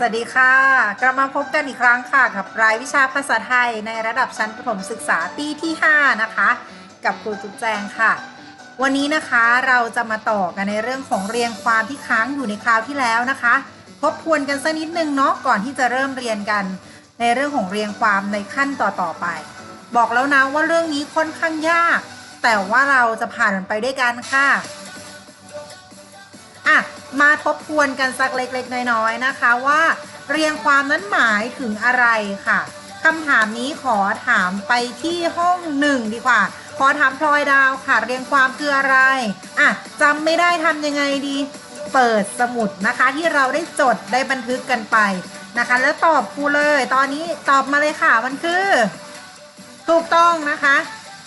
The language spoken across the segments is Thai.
สวัสดีค่ะกลับมาพบกันอีกครั้งค่ะ กับรายวิชาภาษาไทยในระดับชั้นประถมศึกษาปีที่ 5 นะคะ กับครูจุ๊บแจงค่ะ วันนี้นะคะเราจะมาต่อกันในเรื่องของเรียงความที่ค้างอยู่ในคราวที่แล้วนะคะ ทบทวนกันสักนิดนึงเนาะก่อนที่จะเริ่มเรียนกัน ในเรื่องของเรียงความในขั้นต่อๆไป บอกแล้วนะว่าเรื่องนี้ค่อนข้างยาก แต่ว่าเราจะผ่านมันไปด้วยกันค่ะอะ มาทบทวนกันสักเล็กๆ น้อยๆนะคะว่าเรียงความนั้นหมายถึงอะไรค่ะคำถามนี้ขอถามไปที่ห้องหนึ่งดีกว่า ขอถามพลอยดาวค่ะ เรียงความคืออะไรอะจำไม่ได้ทำยังไงดี เปิดสมุดนะคะที่เราได้จดได้บันทึกกันไปนะคะ แล้วตอบครูเลย ตอนนี้ตอบมาเลยค่ะมันคือ ถูกต้องนะคะ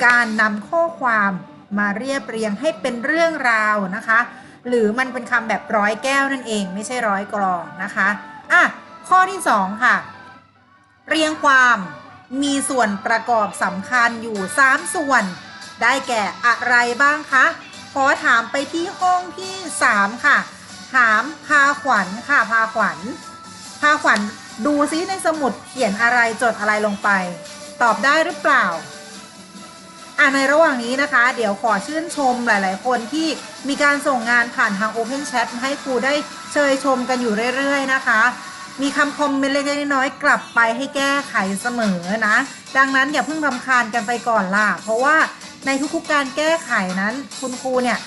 การนำข้อความมาเรียบเรียงให้เป็นเรื่องราวนะคะ หรือมันเป็นคำแบบร้อยแก้วนั่นเองไม่ใช่ร้อยกรองนะคะอะข้อที่ 2 ค่ะ เรียงความมีส่วนประกอบสำคัญอยู่ 3 ส่วน ได้แก่อะไรบ้างคะขอถามไปที่ห้องที่ 3 ค่ะ ถามพาขวัญค่ะพาขวัญพาขวัญดูซิในสมุดเขียนอะไรจดอะไรลงไป ตอบได้หรือเปล่า อะในระหว่างนี้นะคะ เดี๋ยวขอชื่นชมหลาย ๆ คนที่มีการส่งงานผ่านทาง Open Chat ให้ครูได้เชยชมกันอยู่เรื่อย ๆ นะคะ มีคำคอมเมนต์เล็กๆน้อยๆกลับไปให้แก้ไขเสมอนะ ดังนั้นอย่าเพิ่งรำคาญกันไปก่อนล่ะ เพราะว่าในทุกๆการแก้ไขนั้น คุณครูเนี่ย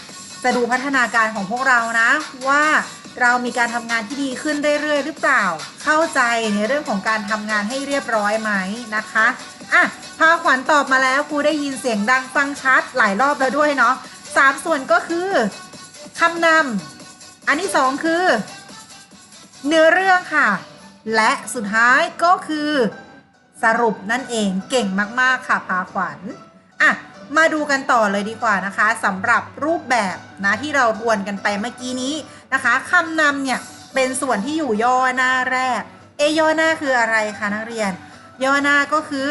จะดูพัฒนาการของพวกเรานะ ว่าเรามีการทำงานที่ดีขึ้นเรื่อยๆหรือเปล่า เข้าใจในเรื่องของการทำงานให้เรียบร้อยไหมนะคะอะ พาขวัญตอบมาแล้วครูได้ยินเสียงดังฟังชัดหลายรอบแล้วด้วยเนาะสามส่วนก็คือคำนำอันที่สองคือ เนื้อเรื่องค่ะ และสุดท้ายก็คือ สรุปนั่นเองเก่งมากๆค่ะพาขวัญอะมาดูกันต่อเลยดีกว่านะคะสำหรับรูปแบบนะที่เราทวนกันไปเมื่อกี้นี้นะคะคำนำเนี่ยเป็นส่วนที่อยู่ย่อหน้าแรก เอย่อหน้าคืออะไรคะนักเรียน ย่อหน้าก็คือ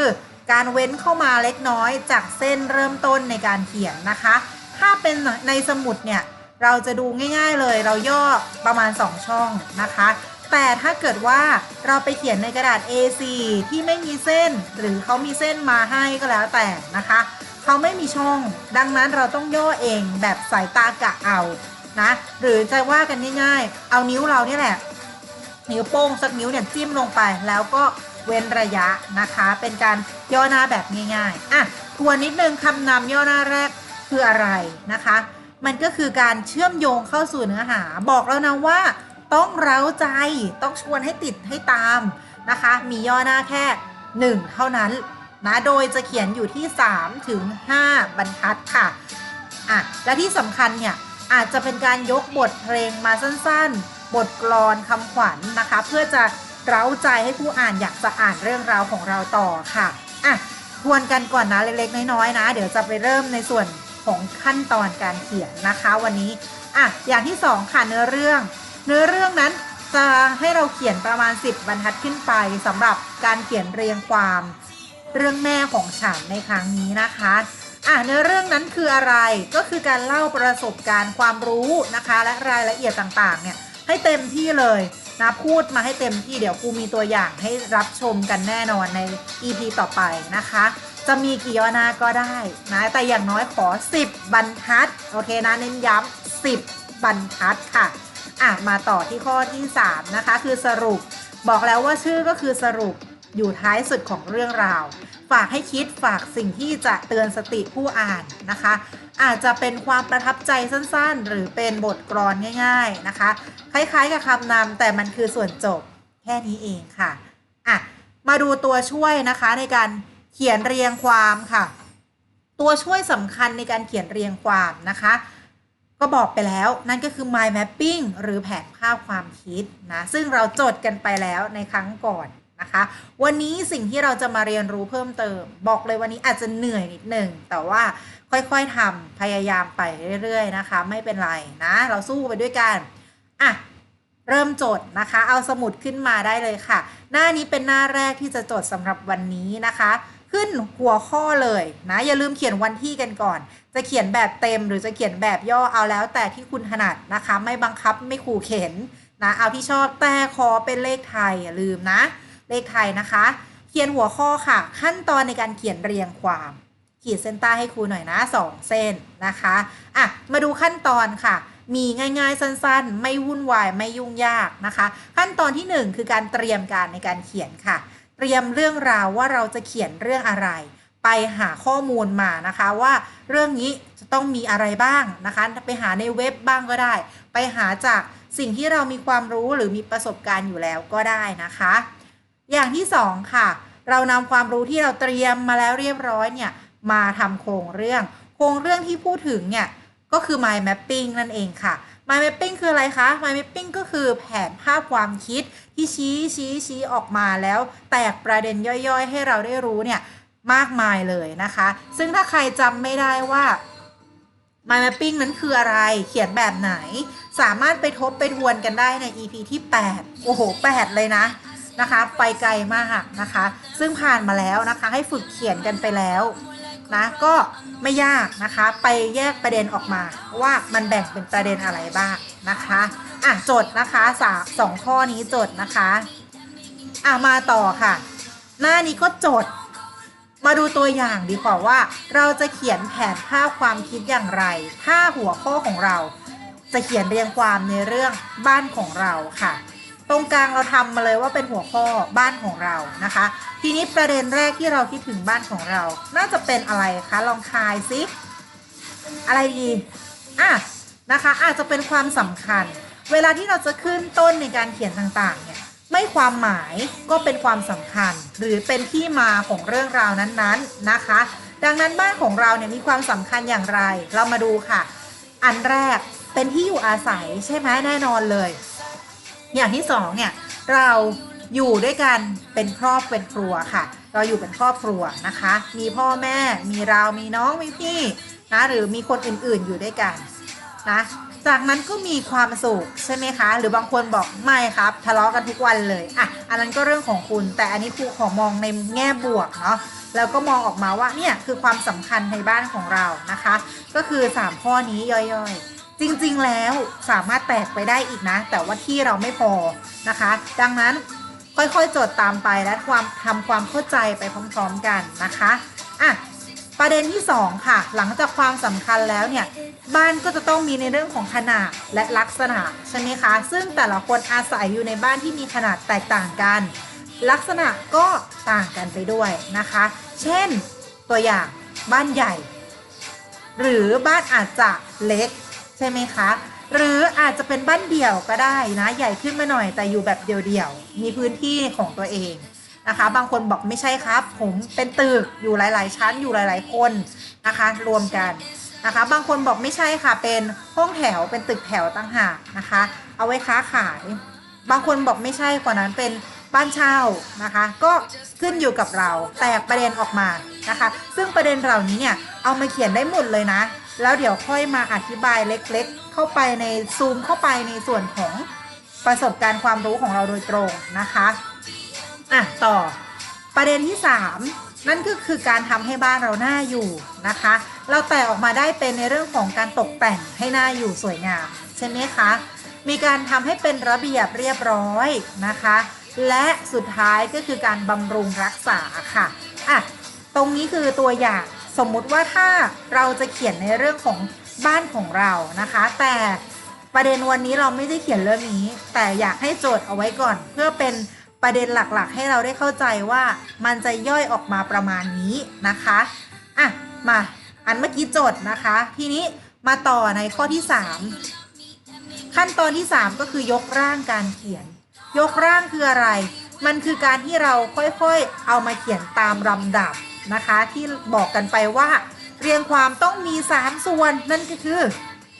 การเว้นเข้ามาเล็กน้อยจากเส้นเริ่มต้นในการเขียนนะคะ ถ้าเป็นในสมุดเนี่ยเราจะดูง่ายๆเลยเราย่อประมาณ 2 ช่องนะคะ แต่ถ้าเกิดว่าเราไปเขียนในกระดาษ A4 ที่ไม่มีเส้น หรือเขามีเส้นมาให้ก็แล้วแต่นะคะเขาไม่มีช่อง ดังนั้นเราต้องย่อเองแบบสายตากะเอานะ หรือจะว่ากันง่ายๆ เอานิ้วเราเนี่ยแหละ นิ้วโป้งสักนิ้วเนี่ยจิ้มลงไปแล้วก็ เว้นระยะนะคะ เป็นการย่อหน้าแบบง่ายๆอะทวนนิดนึงคำนำย่อหน้าแรกคืออะไรนะคะ มันก็คือการเชื่อมโยงเข้าสู่เนื้อหา บอกแล้วนะว่า ต้องเร้าใจต้องชวนให้ติดให้ตามนะคะ มีย่อหน้าแค่ 1 เท่านั้นนะโดยจะเขียนอยู่ที่3ถึง5บรรทัดค่ะอะและที่สำคัญเนี่ยอาจจะเป็นการยกบทเพลงมาสั้นๆ บทกลอนคำขวัญนนะคะ เพื่อจะ เร้าใจให้ผู้อ่านอยากจะอ่านเรื่องราวของเราต่อค่ะอะทวนกันก่อนนะเล็กๆน้อยๆนะ เดี๋ยวจะไปเริ่มในส่วนของขั้นตอนการเขียนนะคะวันนี้อะอย่างที่สองค่ะเนื้อเรื่อง เนื้อเรื่องนั้นจะให้เราเขียนประมาณ 10 บรรทัดขึ้นไปสำหรับการเขียนเรียงความเรื่องแม่ของฉันในครั้งนี้นะคะอะเนื้อเรื่องนั้นคืออะไรก็คือการเล่าประสบการณ์ความรู้นะคะ และรายละเอียดต่างๆเนี่ยให้เต็มที่เลย นะพูดมาให้เต็มที่เดี๋ยวครูมีตัวอย่างให้รับชมกันแน่นอนใน EP ต่อไปนะคะ จะมีกี่ย่อหน้าก็ได้นะแต่อย่างน้อยขอ 10 บรรทัด โอเคนะเน้นย้ำ10 บรรทัดค่ะอะ มาต่อที่ข้อที่ 3 นะคะ คือสรุปบอกแล้วว่าชื่อก็คือสรุปอยู่ท้ายสุดของเรื่องราว ฝากให้คิดฝากสิ่งที่จะเตือนสติผู้อ่านนะคะ อาจจะเป็นความประทับใจสั้นๆ หรือเป็นบทกลอนง่าย ๆนะคะ คล้ายๆ กับคำนำแต่มันคือส่วนจบแค่นี้เองค่ะอะ มาดูตัวช่วยนะคะในการเขียนเรียงความค่ะ ตัวช่วยสำคัญในการเขียนเรียงความนะคะ ก็บอกไปแล้วนั่นก็คือ mind mapping หรือแผนภาพความคิดนะซึ่งเราจดกันไปแล้วในครั้งก่อน นะคะ วันนี้สิ่งที่เราจะมาเรียนรู้เพิ่มเติม บอกเลยวันนี้อาจจะเหนื่อยนิดหนึ่งแต่ว่าค่อยๆทำพยายามไปเรื่อย ๆ นะคะ ไม่เป็นไรนะ เราสู้ไปด้วยกันอะเริ่มจดนะคะ เอาสมุดขึ้นมาได้เลยค่ะ หน้านี้เป็นหน้าแรกที่จะจดสำหรับวันนี้นะคะ ขึ้นหัวข้อเลยนะอย่าลืมเขียนวันที่กันก่อน จะเขียนแบบเต็มหรือจะเขียนแบบย่อเอาแล้ว แต่ที่คุณถนัดนะคะ ไม่บังคับไม่ขู่เข็นนะเอาที่ชอบแต่ขอเป็นเลขไทยอย่าลืมนะ เลขไทยนะคะ เขียนหัวข้อค่ะ ขั้นตอนในการเขียนเรียงความ ขีดเส้นใต้ให้ครูหน่อยนะสองเส้นนะคะอะมาดูขั้นตอนค่ะ มีง่ายๆสั้นๆ ไม่วุ่นวายไม่ยุ่งยากนะคะ ขั้นตอนที่หนึ่งคือการเตรียมการในการเขียนค่ะ เตรียมเรื่องราวว่าเราจะเขียนเรื่องอะไรไปหาข้อมูลมานะคะว่าเรื่องนี้จะต้องมีอะไรบ้างนะคะ ไปหาในเว็บบ้างก็ได้ ไปหาจากสิ่งที่เรามีความรู้หรือมีประสบการณ์อยู่แล้วก็ได้นะคะ อย่างที่สองค่ะ เรานำความรู้ที่เราเตรียมมาแล้วเรียบร้อยเนี่ยมาทำโครงเรื่อง โครงเรื่องที่พูดถึงเนี่ยก็คือ mind mapping นั่นเองค่ะ mind mapping คืออะไรคะ mind mapping ก็คือแผนภาพความคิดที่ชี้ชี้ชี้ออกมาแล้ว แตกประเด็นย่อยๆ ให้เราได้รู้เนี่ยมากมายเลยนะคะ ซึ่งถ้าใครจำไม่ได้ว่า mind mapping นั้นคืออะไร เขียนแบบไหน สามารถไปทบไปทวนกันได้ใน EP ที่ 8 โอ้โห 8 เลยนะ นะคะ ไปไกลมากนะคะ ซึ่งผ่านมาแล้วนะคะ ให้ฝึกเขียนกันไปแล้วนะก็ไม่ยากนะคะ ไปแยกประเด็นออกมาว่ามันแบ่งเป็นประเด็นอะไรบ้างนะคะอะจดนะคะสาสองข้อนี้จดนะคะอะมาต่อค่ะ หน้านี้ก็จด มาดูตัวอย่างดีกว่าว่า เราจะเขียนแผนภาพความคิดอย่างไร ถ้าหัวข้อของเราจะเขียนเรียงความในเรื่องบ้านของเราค่ะ รงกลางเราทำมาเลยว่าเป็นหัวข้อบ้านของเรานะคะ ทีนี้ประเด็นแรกที่เราคิดถึงบ้านของเรา น่าจะเป็นอะไรคะลองทายซิอะไรดีอะนะคะ อาจจะเป็นความสำคัญ เวลาที่เราจะขึ้นต้นในการเขียนต่างๆเนี่ยไม่ความหมายก็เป็นความสำคัญ หรือเป็นที่มาของเรื่องราวนั้นๆนะคะ ดังนั้นบ้านของเราเนี่ยมีความสำคัญอย่างไร เรามาดูค่ะ อันแรกเป็นที่อยู่อาศัยใช่ไหมแน่นอนเลย อย่างที่สองเนี่ยเราอยู่ด้วยกันเป็นครอบเป็นครัวค่ะ เราอยู่เป็นครอบครัวนะคะ มีพ่อแม่มีเรา มีน้องมีพี่นะหรือมีคนอื่นๆอยู่ด้วยกันนะจากนั้นก็มีความสุขใช่ไหมคะ หรือบางคนบอกไม่ครับ ทะเลาะกันทุกวันเลยอะอันนั้นก็เรื่องของคุณ แต่อันนี้ครูขอมองในแง่บวกเนาะแล้วก็มองออกมาว่าเนี่ยคือความสำคัญในบ้านของเรานะคะ ก็คือ 3 ข้อนี้ย่อยๆ จริงๆแล้วสามารถแตกไปได้อีกนะ แต่ว่าที่เราไม่พอนะคะ ดังนั้นค่อยๆจดตามไปและความทำความเข้าใจไปพร้อมๆกันนะคะอะประเด็นที่ 2 ค่ะ หลังจากความสำคัญแล้วเนี่ย บ้านก็จะต้องมีในเรื่องของขนาดและลักษณะใช่ไหมคะ ซึ่งแต่ละคนอาศัยอยู่ในบ้านที่มีขนาดแตกต่างกัน ลักษณะก็ต่างกันไปด้วยนะคะ เช่นตัวอย่างบ้านใหญ่ หรือบ้านอาจจะเล็ก ใช่ไหมคะ หรืออาจจะเป็นบ้านเดี่ยวก็ได้นะ ใหญ่ขึ้นมาหน่อยแต่อยู่แบบเดี่ยวๆ มีพื้นที่ของตัวเองนะคะ บางคนบอกไม่ใช่ครับ ผมเป็นตึกอยู่หลาย ๆ ชั้นอยู่หลาย ๆ คนนะคะ รวมกันนะคะ บางคนบอกไม่ใช่ค่ะ เป็นห้องแถวเป็นตึกแถวต่างหากนะคะ เอาไว้ค้าขาย บางคนบอกไม่ใช่กว่านั้นเป็นบ้านเช่านะคะ ก็ขึ้นอยู่กับเราแตกประเด็นออกมานะคะ ซึ่งประเด็นเหล่านี้เนี่ยเอามาเขียนได้หมดเลยนะ แล้วเดี๋ยวค่อยมาอธิบายเล็กๆ เข้าไปในซูมเข้าไปในส่วนของประสบการณ์ความรู้ของเราโดยตรงนะคะอะต่อประเด็นที่ 3 นั่นก็คือการทำให้บ้านเราหน่าอยู่นะคะ เราแตกออกมาได้เป็นในเรื่องของการตกแต่งให้หน่าอยู่สวยงามใช่ไหมคะมีการทำให้เป็นระเบียบเรียบร้อยนะคะ และสุดท้ายก็คือการบำรุงรักษาค่ะอะตรงนี้คือตัวอย่าง สมมุติว่าถ้าเราจะเขียนในเรื่องของบ้านของเรานะคะ แต่ประเด็นวันนี้เราไม่ได้เขียนเรื่องนี้ แต่อยากให้โจทย์เอาไว้ก่อน เพื่อเป็นประเด็นหลักๆ ให้เราได้เข้าใจว่ามันจะย่อยออกมาประมาณนี้นะคะอะมาอันเมื่อกี้โจทย์นะคะ ทีนี้มาต่อในข้อที่ 3 ขั้นตอนที่ 3 ก็คือยกร่างการเขียน ยกร่างคืออะไร มันคือการที่เราค่อยๆ เอามาเขียนตามลำดับ นะคะ ที่บอกกันไปว่า เรียงความต้องมี 3 ส่วน นั่นก็คือ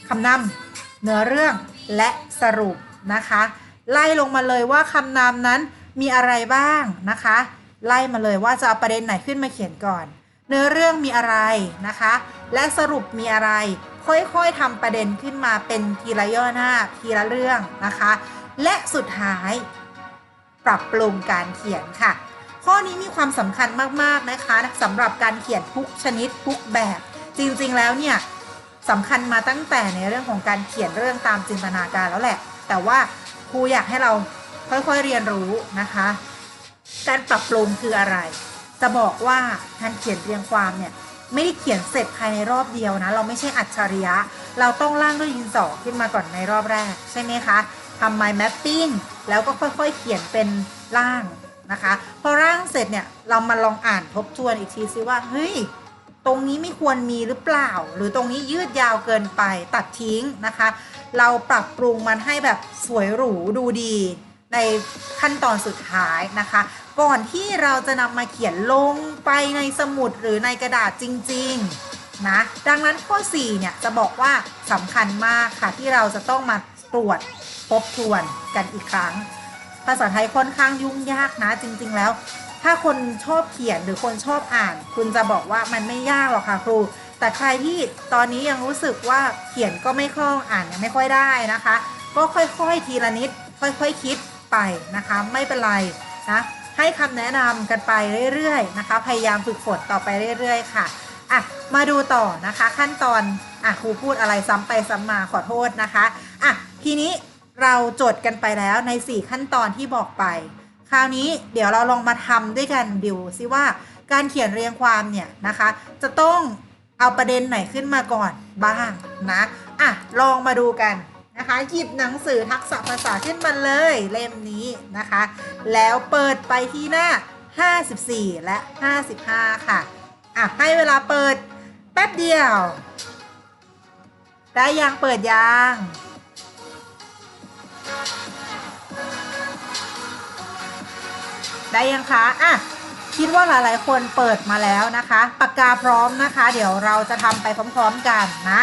คำนำเนื้อเรื่องและสรุปนะคะ ไล่ลงมาเลยว่าคำนำนั้นมีอะไรบ้างนะคะ ไล่มาเลยว่าจะเอาประเด็นไหนขึ้นมาเขียนก่อน เนื้อเรื่องมีอะไรนะคะ และสรุปมีอะไร ค่อยๆทำประเด็นขึ้นมาเป็นทีละย่อหน้าทีละเรื่องนะคะ และสุดท้าย ปรับปรุงการเขียนค่ะ ข้อนี้มีความสำคัญมากๆนะคะสำหรับการเขียนทุกชนิดทุกแบบ จริงๆแล้วเนี่ยสำคัญมาตั้งแต่ในเรื่องของการเขียนเรื่องตามจินตนาการแล้วแหละ แต่ว่าคครูอยากให้เราค่อยๆเรียนรู้นะคะ การปรับปรุงคืออะไร จะบอกว่าการเขียนเรียงความเนี่ยไม่ได้เขียนเสร็จภายในรอบเดียวนะ เราไม่ใช่อัจฉริยะ เราต้องร่างด้วยดินสอขึ้นมาก่อนในรอบแรก ใช่ไหมคะทำ mind mapping แล้วก็ค่อยๆเขียนเป็นร่าง นะคะ พอร่างเสร็จเนี่ยเรามาลองอ่านทบทวนอีกทีซิว่าเฮ้ยตรงนี้ไม่ควรมีหรือเปล่า หรือตรงนี้ยืดยาวเกินไปตัดทิ้งนะคะ เราปรับปรุงมันให้แบบสวยหรูดูดีในขั้นตอนสุดท้ายนะคะ ก่อนที่เราจะนำมาเขียนลงไปในสมุดหรือในกระดาษจริงๆนะดังนั้นข้อ 4 เนี่ยจะบอกว่าสำคัญมากค่ะที่เราจะต้องมาตรวจทบทวนกันอีกครั้ง ภาษาไทยค่อนข้างยุ่งยากนะจริง ๆ แล้ว ถ้าคนชอบเขียนหรือคนชอบอ่าน คุณจะบอกว่ามันไม่ยากหรอกค่ะครู แต่ใครที่ตอนนี้ยังรู้สึกว่าเขียนก็ไม่คล่องอ่านยังไม่ค่อยได้นะคะ ก็ค่อยๆทีละนิด ค่อยๆคคิดไปนะคะ ไม่เป็นไรนะให้คำแนะนำกันไปเรื่อยๆนะคะ พยายามฝึกฝนต่อไปเรื่อยๆ ค่ะอะ มาดูต่อนะคะขั้นตอนอะครูพูดอะไรซ้ำไปซ้ำมาขอโทษนะคะอะทีนี้ เราจดกันไปแล้วใน 4 ขั้นตอนที่บอกไป คราวนี้เดี๋ยวเราลองมาทำด้วยกันดูซิว่าการเขียนเรียงความเนี่ยนะคะ จะต้องเอาประเด็นไหนขึ้นมาก่อนบ้างนะอะลองมาดูกันนะคะหยิบหนังสือทักษะภาษาขึ้นมาเลยเล่มนี้นะคะ แล้วเปิดไปที่หน้า 54 และ 55 ค่ะอะให้เวลาเปิดแป๊บเดียว ได้ยังเปิดยัง ได้ยังคะอะคิดว่าหลายๆ คนเปิดมาแล้วนะคะ ปากกาพร้อมนะคะ เดี๋ยวเราจะทำไปพร้อมๆกันนะ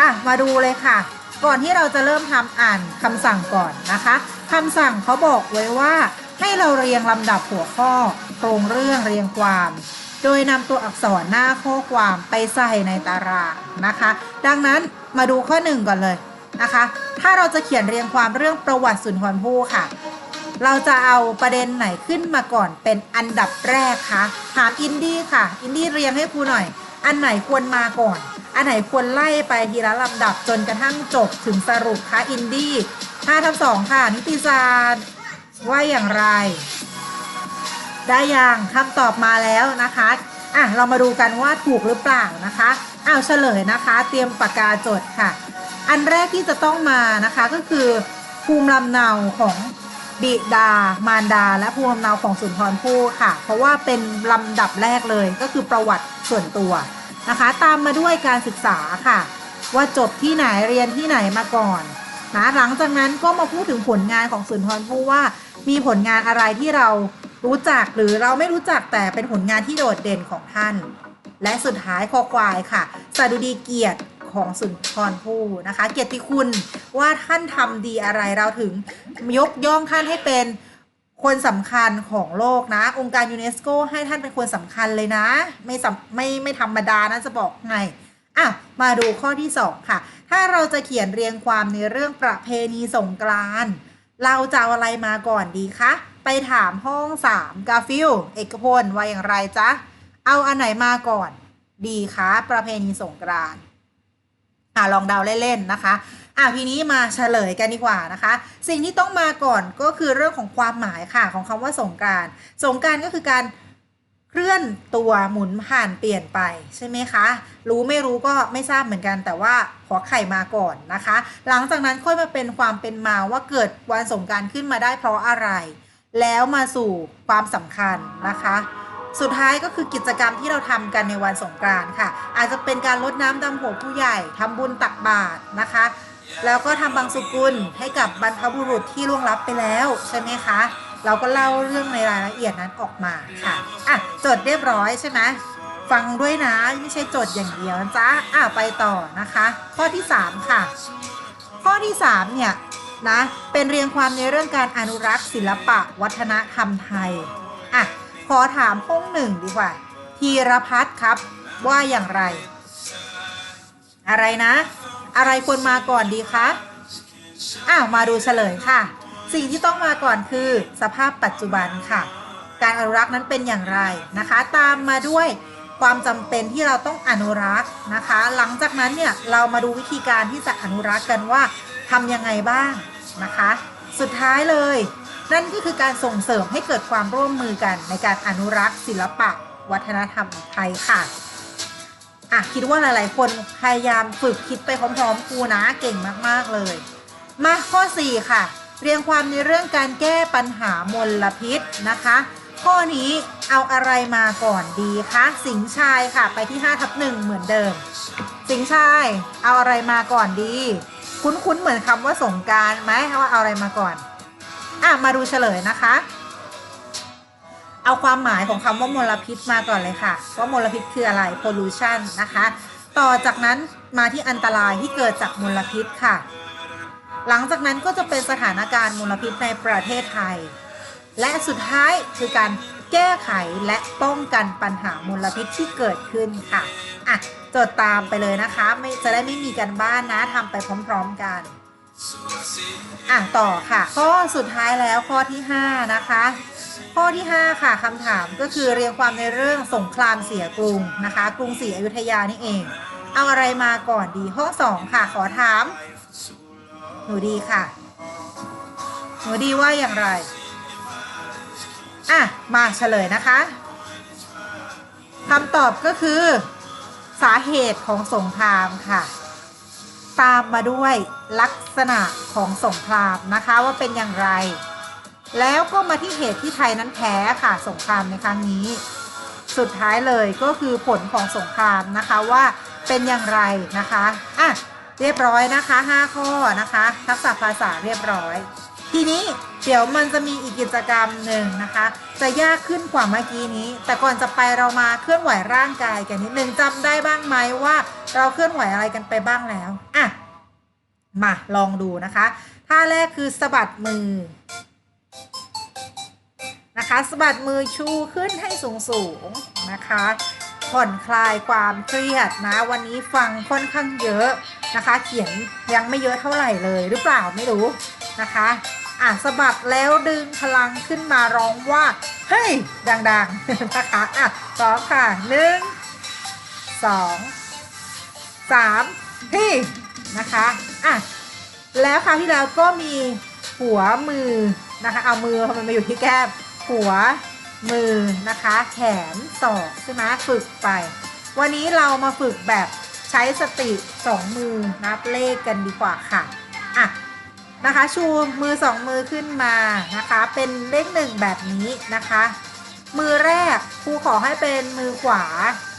อะมาดูเลยค่ะ ก่อนที่เราจะเริ่มทำอ่านคำสั่งก่อนนะคะคำสั่งเขาบอกไว้ว่าให้เราเรียงลำดับหัวข้อโครงเรื่องเรียงความ โดยนำตัวอักษรหน้าข้อความไปใส่ในตารางนะคะ ดังนั้นมาดูข้อหนึ่งก่อนเลย นะคะ ถ้าเราจะเขียนเรียงความเรื่องประวัติสุนทรภู่ค่ะ เราจะเอาประเด็นไหนขึ้นมาก่อนเป็นอันดับแรกคะถามอินดี้ค่ะ อินดี้เรียงให้ครูหน่อย อันไหนควรมาก่อน อันไหนควรไล่ไปทีละลำดับจนกระทั่งจบถึงสรุปคะอินดี้ห้าทับสองค่ะ นิติศาสตร์ว่าอย่างไร ได้ยังคำตอบมาแล้วนะคะ อะเรามาดูกันว่าถูกหรือเปล่านะคะอ้าวเฉลยนะคะ เตรียมปากกาจดค่ะ อันแรกที่จะต้องมานะคะก็คือภูมิลำเนาของบิดามารดา และภูมิลำเนาของสุนทรภู่ค่ะ เพราะว่าเป็นลำดับแรกเลยก็คือประวัติส่วนตัวนะคะ ตามมาด้วยการศึกษาค่ะ ว่าจบที่ไหนเรียนที่ไหนมาก่อนนะหลังจากนั้นก็มาพูดถึงผลงานของสุนทรภู่ว่า มีผลงานอะไรที่เรา รู้จักหรือเราไม่รู้จักแต่เป็นผลงานที่โดดเด่นของท่าน และสุดท้ายคอควายค่ะ สดุดีเกียรติของสุนทรภู่นะคะ เกียรติคุณว่าท่านทำดีอะไรเราถึงยกย่องท่านให้เป็นคนสำคัญของโลกนะ องค์การยูเนสโกให้ท่านเป็นคนสำคัญเลยนะ ไม่สำไม่ไม่ธรรมดานะจะบอกไงอะมาดูข้อที่ 2 ค่ะ ถ้าเราจะเขียนเรียงความในเรื่องประเพณีสงกรานต์เราจะเอาอะไรมาก่อนดีคะ ไปถามห้อง3กาฟิลเอกพลว่าอย่างไรจ๊ะ เอาอันไหนมาก่อน ดีคะประเพณีสงกรานต์อะลองเดาเล่นๆนะคะอะทีนี้มาเฉลยกันดีกว่านะคะ สิ่งที่ต้องมาก่อนก็คือเรื่องของความหมายค่ะของคำว่าสงกรานต์สงกรานต์ก็คือการเคลื่อนตัวหมุนผ่านเปลี่ยนไปใช่ไหมคะ รู้ไม่รู้ก็ไม่ทราบเหมือนกัน แต่ว่าขอไข่มาก่อนนะคะ หลังจากนั้นค่อยมาเป็นความเป็นมาว่าเกิดวันสงกรารขึ้นมาได้เพราะอะไร แล้วมาสู่ความสำคัญนะคะ สุดท้ายก็คือกิจกรรมที่เราทำกันในวันสงกรานต์ค่ะ อาจจะเป็นการลดน้ำดำหัวผู้ใหญ่ทำบุญตักบาตรนะคะ แล้วก็ทำบางสุกุลให้กับบรรพบุรุษที่ล่วงลับไปแล้วใช่ไหมคะ เราก็เล่าเรื่องในรายละเอียดนั้นออกมาค่ะอะจดเรียบร้อยใช่ไหมฟังด้วยนะไม่ใช่จดอย่างเดียวจ๊ะอะไปต่อนะคะ ข้อที่ 3 ค่ะ ข้อที่ 3 เนี่ย นะเป็นเรียงความในเรื่องการอนุรักษ์ศิลปะวัฒนธรรมไทยอะขอถามห้องหนึ่งดีกว่าธีรพัฒน์ครับว่าอย่างไร อะไรนะ อะไรควรมาก่อนดีคะอ้าวมาดูเฉลยค่ะ สิ่งที่ต้องมาก่อนคือสภาพปัจจุบันค่ะ การอนุรักษ์นั้นเป็นอย่างไรนะคะ ตามมาด้วยความจำเป็นที่เราต้องอนุรักษ์นะคะ หลังจากนั้นเนี่ยเรามาดูวิธีการที่จะอนุรักษ์กันว่าทำยังไงบ้าง นะคะ สุดท้ายเลย นั่นก็คือการส่งเสริมให้เกิดความร่วมมือกันในการอนุรักษ์ศิลปะ วัฒนธรรมไทยค่ะอะคิดว่าหลาย ๆ คนพยายามฝึกคิดไปพร้อม ๆครูนะเก่งมาก ๆ เลย มาข้อ 4 ค่ะ เรียงความในเรื่องการแก้ปัญหามลพิษนะคะ ข้อนี้เอาอะไรมาก่อนดีคะสิงชายค่ะไปที่5ทับ1เหมือนเดิม สิงชายเอาอะไรมาก่อนดี คุ้นๆเหมือนคำว่าสงการไหมว่าเอาอะไรมาก่อน อะ มาดูเฉลยนะคะ เอาความหมายของคำว่ามลพิษมาก่อนเลยค่ะ ว่ามลพิษคืออะไร pollution นะคะ ต่อจากนั้นมาที่อันตรายที่เกิดจากมลพิษค่ะ หลังจากนั้นก็จะเป็นสถานการณ์มลพิษในประเทศไทย และสุดท้ายคือการแก้ไขและป้องกันปัญหามลพิษที่เกิดขึ้นค่ะ อะ จดตามไปเลยนะคะ ไม่จะได้ไม่มีกันบ้านนะทำไปพร้อมๆกันอะต่อค่ะ ข้อสุดท้ายแล้วข้อที่ 5 นะคะ ข้อที่ 5 ค่ะคำถามก็คือเรียงความในเรื่องสงครามเสียกรุงนะคะ กรุงศรีอยุธยานี่เอง เอาอะไรมาก่อนดีข้อ 2 ค่ะ ขอถาม หนูดีค่ะ หนูดีว่าอย่างไรอะมาเฉลยนะคะคำตอบก็คือ สาเหตุของสงครามค่ะ ตามมาด้วยลักษณะของสงครามนะคะว่าเป็นอย่างไร แล้วก็มาที่เหตุที่ไทยนั้นแพ้ค่ะสงครามในครั้งนี้ สุดท้ายเลยก็คือผลของสงครามนะคะว่าเป็นอย่างไรนะคะอะเรียบร้อยนะคะ 5 ข้อนะคะ ทักษะภาษาเรียบร้อย ทีนี้เดี๋ยวมันจะมีอีกกิจกรรมหนึ่งนะคะ จะยากขึ้นกว่าเมื่อกี้นี้ แต่ก่อนจะไปเรามาเคลื่อนไหวร่างกายกันนิดนึงจำได้บ้างไหมว่า เราเคลื่อนไหวอะไรกันไปบ้างแล้วอะมาลองดูนะคะท่าแรกคือสะบัดมือนะคะสะบัดมือชูขึ้นให้สูงสูงนะคะ ผ่อนคลายความเครียดนะ วันนี้ฟังค่อนข้างเยอะนะคะ เขียนยังไม่เยอะเท่าไหร่เลยหรือเปล่าไม่รู้นะคะ อะสะบัดแล้วดึงพลังขึ้นมาร้องว่า เฮ้ย ดังๆ นะคะอะสองค่ะหนึ่งสองสามพี่นะคะอะแล้วคราวที่แล้วก็มีหัวมือนะคะ เอามือมันมาอยู่ที่แก้มหัวมือนะคะ แขนศอกใช่ไหมฝึกไป วันนี้เรามาฝึกแบบใช้สติสองมือนับเลขกันดีกว่าค่ะอะ นะคะ ชูมือสองมือขึ้นมานะคะ เป็นเลขหนึ่งแบบนี้นะคะ มือแรกครูขอให้เป็นมือขวา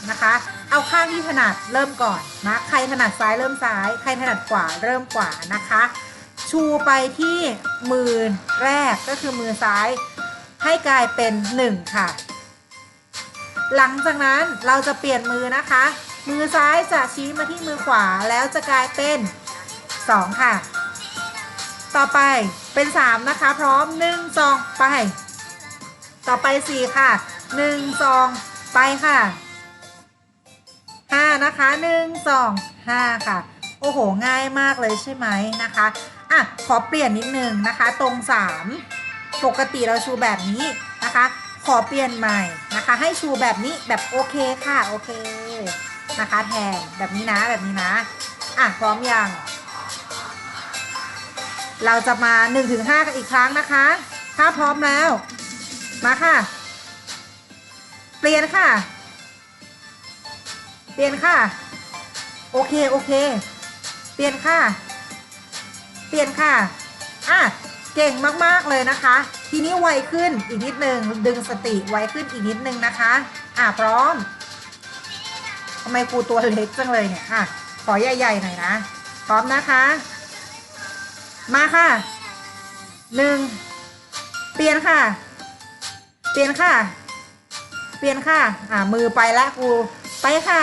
นะคะ เอาข้างที่ถนัดเริ่มก่อนนะใครถนัดซ้ายเริ่มซ้าย ใครถนัดขวาเริ่มขวานะคะ ชูไปที่มือแรกก็คือมือซ้าย ให้กลายเป็น 1 ค่ะ หลังจากนั้นเราจะเปลี่ยนมือนะคะ มือซ้ายจะชี้มาที่มือขวาแล้วจะกลายเป็น 2 ค่ะ ต่อไปเป็น 3 นะคะ พร้อม 1 2 ไป ต่อไป 4 ค่ะ 1 2 ไปค่ะ 5 นะคะ 1 2 5 ค่ะ โอ้โห ง่ายมากเลยใช่ไหมนะคะ อะ ขอเปลี่ยนนิดนึงนะคะ ตรง 3 ปกติเราชูแบบนี้นะคะ ขอเปลี่ยนใหม่นะคะ ให้ชูแบบนี้แบบโอเคค่ะ โอเค นะคะ แทนแบบนี้นะแบบนี้นะ อะ พร้อมยัง เราจะมา 1-5 กันอีกครั้งนะคะ ถ้าพร้อมแล้ว มาค่ะ เปลี่ยนค่ะ เปลี่ยนค่ะ โอเค โอเค เปลี่ยนค่ะ เปลี่ยนค่ะอะเก่งมาก ๆ เลยนะคะ ทีนี้ไวขึ้นอีกนิดนึง ดึงสติไวขึ้นอีกนิดนึงนะคะ อะพร้อมทำไมครูตัวเล็กจังเลยเนี่ย อะ ขอใหญ่ ๆ หน่อยนะ พร้อมนะคะ มาค่ะหนึ่งเปลี่ยนค่ะ เปลี่ยนค่ะ เปลี่ยนค่ะ อะมือไปแล้วกูไปค่ะ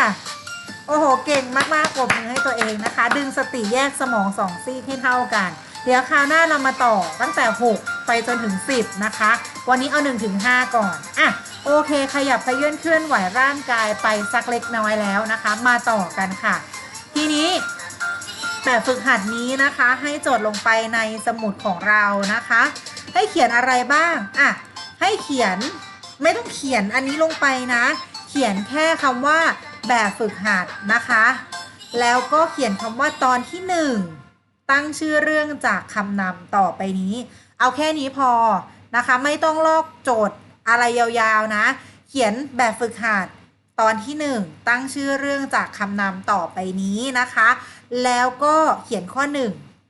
โอ้โห เก่งมากๆปรบมือให้ตัวเองนะคะ ดึงสติแยกสมองสองซีกให้เท่ากัน เดี๋ยวคราวหน้าเรามาต่อตั้งแต่ 6 ไปจนถึง 10 นะคะ วันนี้เอา1ถึง5ก่อน อะ โอเค ขยับขยื่นเคลื่อนไหวร่างกายไปสักเล็กน้อยแล้วนะคะ มาต่อกันค่ะ ทีนี้ แต่ฝึกหัดนี้นะคะให้จทย์ลงไปในสมุดของเรานะคะ ให้เขียนอะไรบ้างอะให้เขียนไม่ต้องเขียนอันนี้ลงไปนะ เขียนแค่คำว่าแบบฝึกหัดนะคะ แล้วก็เขียนคำว่าตอนที่หนึ่งตั้งชื่อเรื่องจากคำนำต่อไปนี้ เอาแค่นี้พอนะคะ ไม่ต้องลอกโจทย์อะไรยาวๆนะ เขียนแบบฝึกหัดตอนที่ 1 ตั้งชื่อเรื่องจากคำนำต่อไปนี้นะคะ แล้วก็เขียนข้อ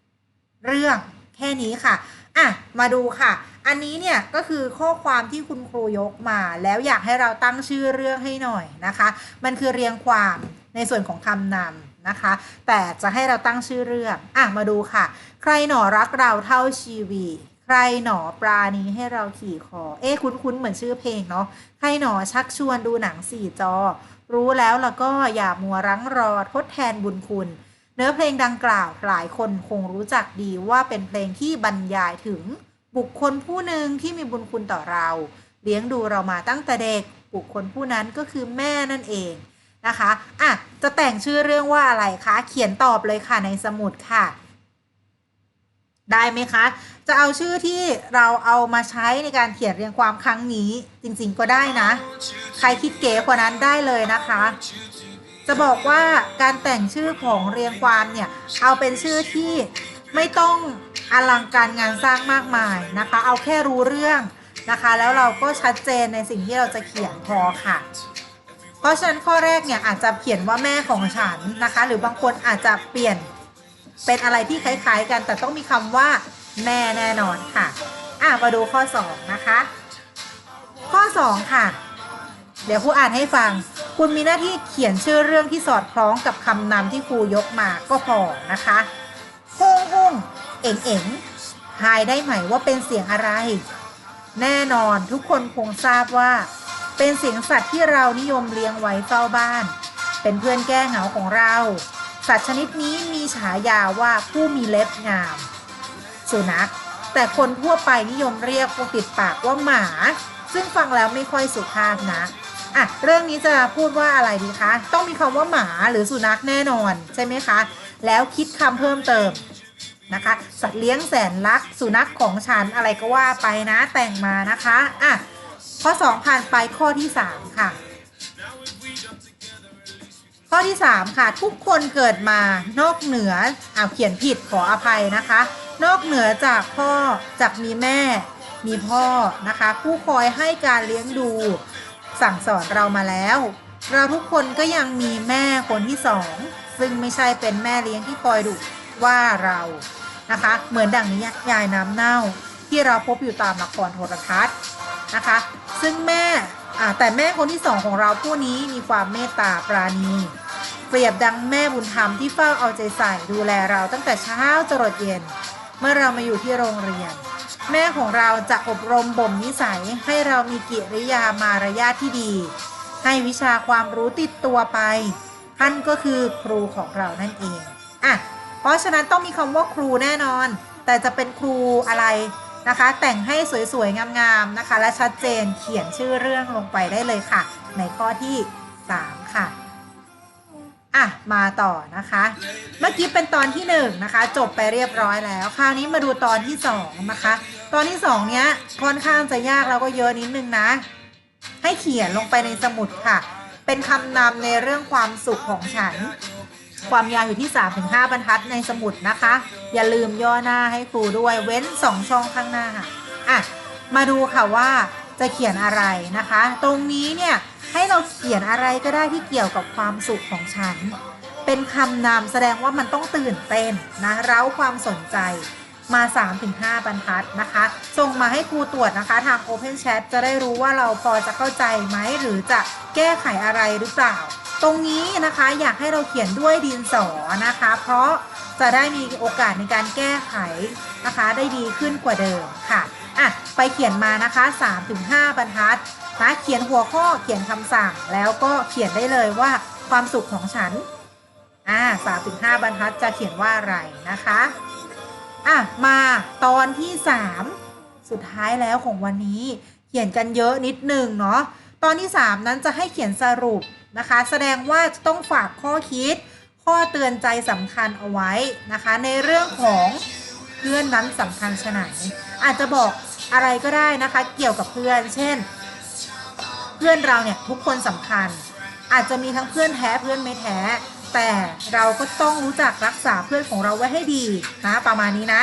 1 เรื่องแค่นี้ค่ะ อะ มาดูค่ะ อันนี้เนี่ยก็คือข้อความที่คุณครูยกมา แล้วอยากให้เราตั้งชื่อเรื่องให้หน่อยนะคะ มันคือเรียงความในส่วนของคำนำนะคะ แต่จะให้เราตั้งชื่อเรื่อง อะ มาดูค่ะ ใครหนอรักเราเท่าชีวีใครหนอปราณีให้เราขี่คอ เอ๊คุ้นๆ เหมือนชื่อเพลงเนาะ ใครหนอชักชวนดูหนังสี่จอ รู้แล้วแล้วก็อย่ามัวรั้งรอทดแทนบุญคุณ เนื้อเพลงดังกล่าวหลายคนคงรู้จักดีว่าเป็นเพลงที่บรรยายถึงบุคคลผู้หนึ่งที่มีบุญคุณต่อเรา เลี้ยงดูเรามาตั้งแต่เด็ก บุคคลผู้นั้นก็คือแม่นั่นเองนะคะอะจะแต่งชื่อเรื่องว่าอะไรคะเขียนตอบเลยค่ะในสมุดค่ะ ได้ไหมคะ จะเอาชื่อที่เราเอามาใช้ในการเขียนเรียงความครั้งนี้ จริงๆก็ได้นะ ใครคิดเก๋กว่านั้นได้เลยนะคะ จะบอกว่าการแต่งชื่อของเรียงความเนี่ย เอาเป็นชื่อที่ไม่ต้องอลังการงานสร้างมากมายนะคะ เอาแค่รู้เรื่องนะคะ แล้วเราก็ชัดเจนในสิ่งที่เราจะเขียนพอค่ะ เพราะฉะนั้นข้อแรกเนี่ยอาจจะเขียนว่าแม่ของฉันนะคะ หรือบางคนอาจจะเปลี่ยนเป็นอะไรที่คล้ายๆ กันแต่ต้องมีคำว่าแม่แน่นอนค่ะ อะมาดูข้อ 2 นะคะ ข้อ 2 ค่ะ เดี๋ยวครูอ่านให้ฟัง คุณมีหน้าที่เขียนชื่อเรื่องที่สอดคล้องกับคำนำที่ครูยกมาก็พอนะคะฮ่งฮ่งเอ๋งเอ๋งทายได้ไหมว่าเป็นเสียงอะไร แน่นอนทุกคนคงทราบว่า เป็นเสียงสัตว์ที่เรานิยมเลี้ยงไว้เฝ้าบ้าน เป็นเพื่อนแก้เหงาของเรา สัตว์ชนิดนี้มีฉายาว่าผู้มีเล็บงาม สุนัข แต่คนทั่วไปนิยมเรียกว่าติดปากว่าหมา ซึ่งฟังแล้วไม่ค่อยสุภาพนะ อะเรื่องนี้จะพูดว่าอะไรดีคะ ต้องมีคำว่าหมาหรือสุนัขแน่นอนใช่ไหมคะ แล้วคิดคำเพิ่มเติมนะคะ สัตว์เลี้ยงแสนรักสุนัขของฉันอะไรก็ว่าไปนะแต่งมานะคะอะข้อ 2 ผ่านไปข้อที่ 3 ค่ะ ข้อที่ 3 ค่ะ ทุกคนเกิดมานอกเหนืออ้าวเขียนผิดขออภัยนะคะ นอกเหนือจากพ่อจากมีแม่มีพ่อนะคะ ผู้คอยให้การเลี้ยงดู สั่งสอนเรามาแล้ว เราทุกคนก็ยังมีแม่คนที่สองซึ่งไม่ใช่เป็นแม่เลี้ยงที่คอยดุว่าเรานะคะ เหมือนดังนิยายน้ำเน่าที่เราพบอยู่ตามละครโทรทัศน์นะคะ ซึ่งแม่แต่แม่คนที่สองของเราผู้นี้มีความเมตตาปราณีเปรียบดังแม่บุญธรรมที่เฝ้าเอาใจใส่ดูแลเราตั้งแต่เช้าจรดเย็น เมื่อเรามาอยู่ที่โรงเรียน แม่ของเราจะอบรมบ่มนิสัยให้เรามีกิริยามารยาทที่ดี ให้วิชาความรู้ติดตัวไป ท่านก็คือครูของเรานั่นเองอะเพราะฉะนั้นต้องมีคำว่าครูแน่นอน แต่จะเป็นครูอะไรนะคะ แต่งให้สวยๆงามๆนะคะ และชัดเจนเขียนชื่อเรื่องลงไปได้เลยค่ะ ในข้อที่ 3 ค่ะ อะมาต่อนะคะ เมื่อกี้เป็นตอนที่1นงนะคะ จบไปเรียบร้อยแล้ว คราวนี้มาดูตอนที่2นะคะ ตอนที่2เนี้ยค่อนข้างจะยากแล้วก็เยอะนิดนึงนะ ให้เขียนลงไปในสมุดค่ะ เป็นคำนำในเรื่องความสุขของฉัน ความยาวอยู่ที่ 3-5 บรรทัดในสมุดนะคะ อย่าลืมย่อหน้าให้ครูด้วยเว้น 2 ช่องข้างหน้าค่ะอะมาดูค่ะว่าจะเขียนอะไรนะคะ ตรงนี้เนี่ย ให้เราเขียนอะไรก็ได้ที่เกี่ยวกับความสุขของฉัน เป็นคำนำแสดงว่ามันต้องตื่นเต้นนะเร้าความสนใจมา 3-5 บรรทัดนะคะ ส่งมาให้ครูตรวจนะคะ ทาง Open Chat จะได้รู้ว่าเราพอจะเข้าใจไหม หรือจะแก้ไขอะไรหรือเปล่า ตรงนี้นะคะอยากให้เราเขียนด้วยดินสอนะคะ เพราะจะได้มีโอกาสในการแก้ไขนะคะ ได้ดีขึ้นกว่าเดิมค่ะ อะ ไปเขียนมานะคะ 3-5 บรรทัด นะเขียนหัวข้อเขียนคำสั่งแล้วก็เขียนได้เลยว่าความสุขของฉันอ่า3-5บรรทัดจะเขียนว่าอะไรนะคะอะมาตอนที่3สุดท้ายแล้วของวันนี้เขียนกันเยอะนิดหนึ่งเนาะตอนที่ 3 นั้นจะให้เขียนสรุปนะคะ แสดงว่าต้องฝากข้อคิด ข้อเตือนใจสำคัญเอาไว้นะคะ ในเรื่องของเพื่อนนั้นสำคัญชะไหนอาจจะบอกอะไรก็ได้นะคะ เกี่ยวกับเพื่อน เช่น เพื่อนเราเนี่ยทุกคนสำคัญ อาจจะมีทั้งเพื่อนแท้เพื่อนไม่แท้ แต่เราก็ต้องรู้จักรักษาเพื่อนของเราไว้ให้ดีนะประมาณนี้นะ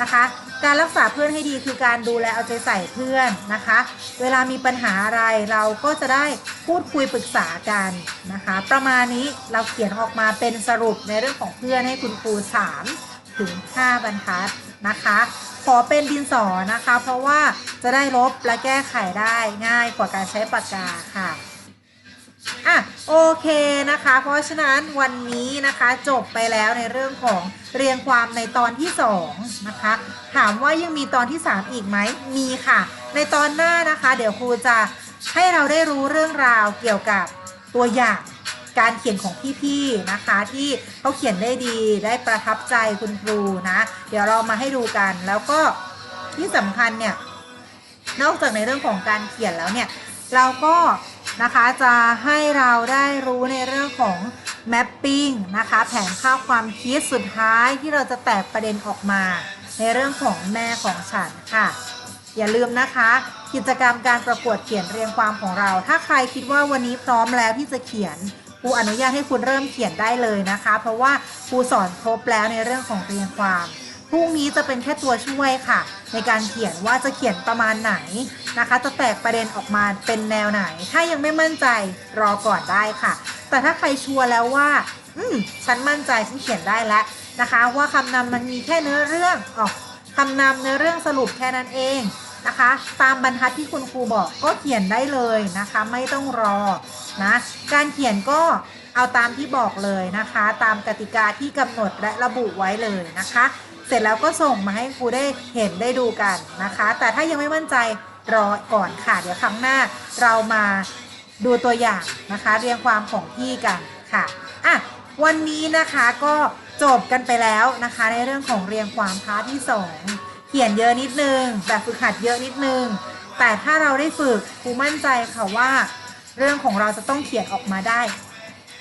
นะคะ การรักษาเพื่อนให้ดีคือการดูแลเอาใจใส่เพื่อนนะคะ เวลามีปัญหาอะไรเราก็จะได้พูดคุยปรึกษากันนะคะ ประมาณนี้เราเขียนออกมาเป็นสรุปในเรื่องของเพื่อนให้คุณครู3ถึง5บรรทัดนะคะ ขอเป็นดินสอนะคะ เพราะว่าจะได้ลบและแก้ไขได้ง่ายกว่าการใช้ปากกาค่ะอะโอเคนะคะ เพราะฉะนั้นวันนี้นะคะจบไปแล้วในเรื่องของเรียงความในตอนที่2นะคะถามว่ายังมีตอนที่ 3 อีกไหมมีค่ะ ในตอนหน้านะคะ เดี๋ยวครูจะให้เราได้รู้เรื่องราวเกี่ยวกับตัวอย่าง การเขียนของพี่ๆนะคะ ที่เขาเขียนได้ดีได้ประทับใจคุณครูนะ เดี๋ยวเรามาให้ดูกันแล้วก็ที่สำคัญเนี่ยนอกจากในเรื่องของการเขียนแล้วเนี่ยเราก็นะคะจะให้เราได้รู้ในเรื่องของ mapping นะคะแผนค่าความคิดสุดท้ายที่เราจะแตกประเด็นออกมา ในเรื่องของแม่ของฉันค่ะ อย่าลืมนะคะ กิจกรรมการประกวดเขียนเรียงความของเรา ถ้าใครคิดว่าวันนี้พร้อมแล้วที่จะเขียน รูอนุญาตให้คุณเริ่มเขียนได้เลยนะคะ เพราะว่าครูสอนครบแล้วในเรื่องของเรียงความพรุ่งนี้จะเป็นแค่ตัวช่วยค่ะ ในการเขียนว่าจะเขียนประมาณไหนนะคะ จะแตกประเด็นออกมาเป็นแนวไหน ถ้ายังไม่มั่นใจรอก่อนได้ค่ะ แต่ถ้าใครชัวร์แล้วว่า อืมฉันมั่นใจฉันเขียนได้แล้วนะคะ ว่าคำนำมันมีแค่เนื้อเรื่องออกคำนำเนื้อเรื่องสรุปแค่นั้นเอง นะคะ ตามบรรทัดที่คุณครูบอกก็เขียนได้เลยนะคะ ไม่ต้องรอนะการเขียนก็เอาตามที่บอกเลยนะคะ ตามกติกาที่กำหนดและระบุไว้เลยนะคะ เสร็จแล้วก็ส่งมาให้ครูได้เห็นได้ดูกันนะคะ แต่ถ้ายังไม่มั่นใจรอก่อนค่ะ เดี๋ยวครั้งหน้าเรามาดูตัวอย่างนะคะ เรียงความของพี่กันค่ะอะวันนี้นะคะก็จบกันไปแล้วนะคะ ในเรื่องของเรียงความพาร์ทที่ 2 ขียนเยอะนิดนึงแบบฝึกหัดเยอะนิดนึง แต่ถ้าเราได้ฝึกครูมั่นใจค่ะว่า เรื่องของเราจะต้องเขียนออกมาได้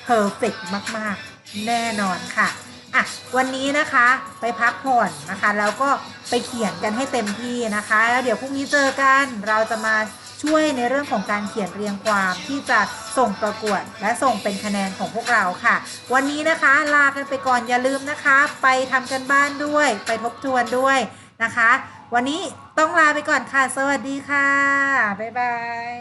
เพอร์เฟกมาก ๆ แน่นอนค่ะอะวันนี้นะคะไปพักผ่อนนะคะ แล้วก็ไปเขียนกันให้เต็มที่นะคะ แล้วเดี๋ยวพรุ่งนี้เจอกันเราจะมาช่วยในเรื่องของการเขียนเรียงความที่จะส่งประกวดและส่งเป็นคะแนนของพวกเราค่ะ วันนี้นะคะลากันไปก่อนอย่าลืมนะคะ ไปทำกันบ้านด้วย ไปทบทวนด้วย นะคะ วันนี้ต้องลาไปก่อนค่ะ สวัสดีค่ะ บ๊ายบาย